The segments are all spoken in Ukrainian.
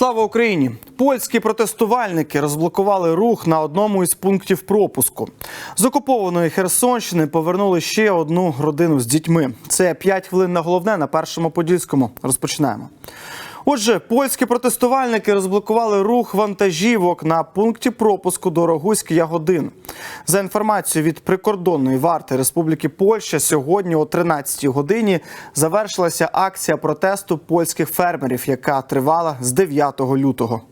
Слава Україні! Польські протестувальники розблокували рух на одному із пунктів пропуску. З окупованої Херсонщини повернули ще одну родину з дітьми. Це 5 хвилин на головне на першому подільському. Розпочинаємо. Отже, польські протестувальники розблокували рух вантажівок на пункті пропуску до Рогуськ Ягодин. За інформацією від прикордонної варти Республіки Польща, сьогодні о 13-й годині завершилася акція протесту польських фермерів, яка тривала з 9 лютого.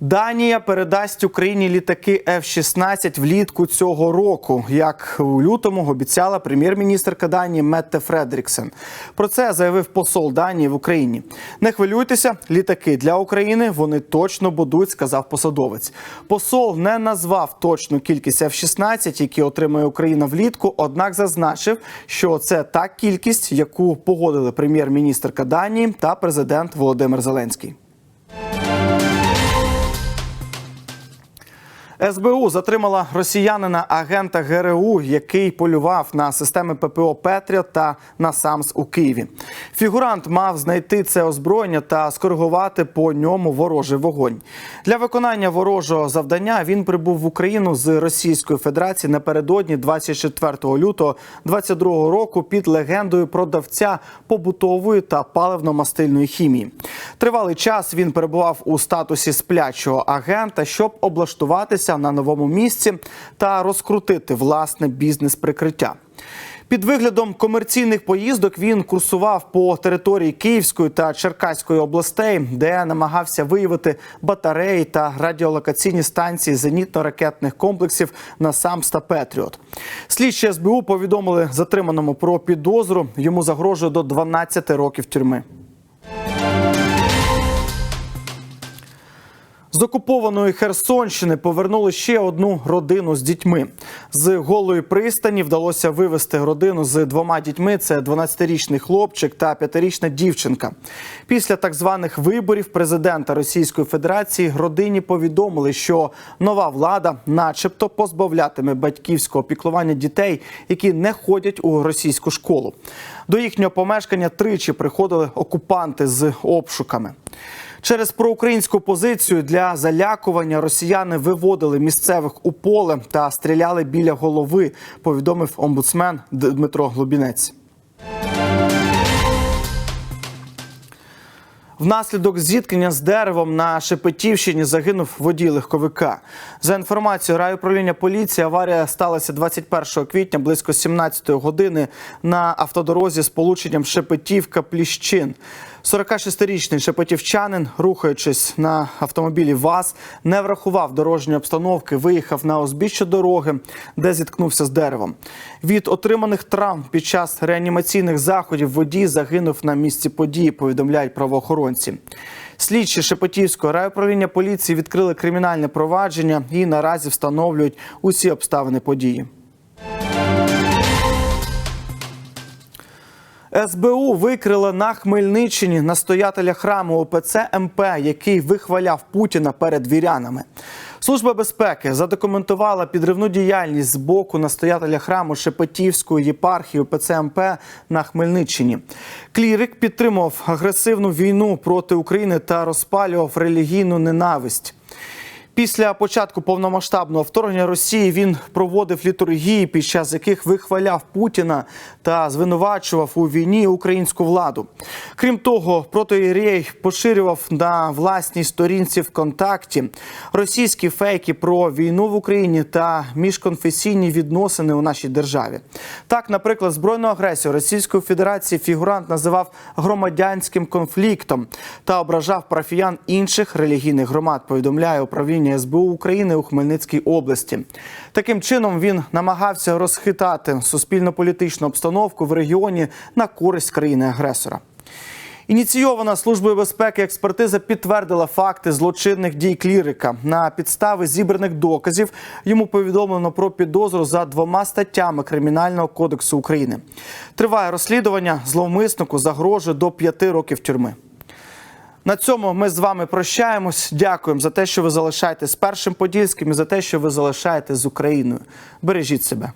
Данія передасть Україні літаки F-16 влітку цього року, як у лютому обіцяла прем'єр-міністрка Данії Метте Фредріксен. Про це заявив посол Данії в Україні. Не хвилюйтеся, літаки для України вони точно будуть, сказав посадовець. Посол не назвав точну кількість F-16, які отримає Україна влітку, однак зазначив, що це та кількість, яку погодили прем'єр-міністрка Данії та президент Володимир Зеленський. СБУ затримала росіянина агента ГРУ, який полював на системи ППО Петріот та на САМС у Києві. Фігурант мав знайти це озброєння та скоригувати по ньому ворожий вогонь. Для виконання ворожого завдання він прибув в Україну з Російської Федерації напередодні 24 лютого 2022 року під легендою продавця побутової та паливно-мастильної хімії. Тривалий час він перебував у статусі сплячого агента, щоб облаштуватися на новому місці та розкрутити власне бізнес-прикриття. Під виглядом комерційних поїздок він курсував по території Київської та Черкаської областей, де намагався виявити батареї та радіолокаційні станції зенітно-ракетних комплексів на САМС та Петріот. Слідчі СБУ повідомили затриманому про підозру. Йому загрожує до 12 років тюрми. З окупованої Херсонщини повернули ще одну родину з дітьми. З голої пристані вдалося вивезти родину з двома дітьми: це 12-річний хлопчик та 5-річна дівчинка. Після так званих виборів президента Російської Федерації родині повідомили, що нова влада, начебто, позбавлятиме батьківського піклування дітей, які не ходять у російську школу. До їхнього помешкання тричі приходили окупанти з обшуками. Через проукраїнську позицію для залякування росіяни виводили місцевих у поле та стріляли біля голови. Повідомив омбудсмен Дмитро Глубінець. Внаслідок зіткнення з деревом на Шепетівщині загинув водій легковика. За інформацією райуправління поліції, аварія сталася 21 квітня близько 17 години на автодорозі з полученням Шепетівка-Пліщин. 46-річний шепетівчанин, рухаючись на автомобілі ВАЗ, не врахував дорожньої обстановки, виїхав на узбіччя дороги, де зіткнувся з деревом. Від отриманих травм під час реанімаційних заходів водій загинув на місці події. Повідомляють правоохоронці. Слідчі Шепетівського райуправління поліції відкрили кримінальне провадження і наразі встановлюють усі обставини події. СБУ викрила на Хмельниччині настоятеля храму ОПЦ МП, який вихваляв Путіна перед вірянами. Служба безпеки задокументувала підривну діяльність з боку настоятеля храму Шепетівської єпархії ОПЦ на Хмельниччині. Клірик підтримував агресивну війну проти України та розпалював релігійну ненависть. Після початку повномасштабного вторгнення Росії він проводив літургії, під час яких вихваляв Путіна та звинувачував у війні українську владу. Крім того, протоїрей поширював на власній сторінці ВКонтакті російські фейки про війну в Україні та міжконфесійні відносини у нашій державі. Так, наприклад, збройну агресію Російської Федерації фігурант називав громадянським конфліктом та ображав парафіян інших релігійних громад. Повідомляє управління. СБУ України у Хмельницькій області. Таким чином він намагався розхитати суспільно-політичну обстановку в регіоні на користь країни-агресора. Ініційована службою безпеки експертиза підтвердила факти злочинних дій клірика. На підстави зібраних доказів йому повідомлено про підозру за двома статтями Кримінального кодексу України. Триває розслідування. Зловмиснику загрожує до п'яти років тюрми. На цьому ми з вами прощаємось. Дякуємо за те, що ви залишаєтесь з першим подільським і за те, що ви залишаєтесь з Україною. Бережіть себе.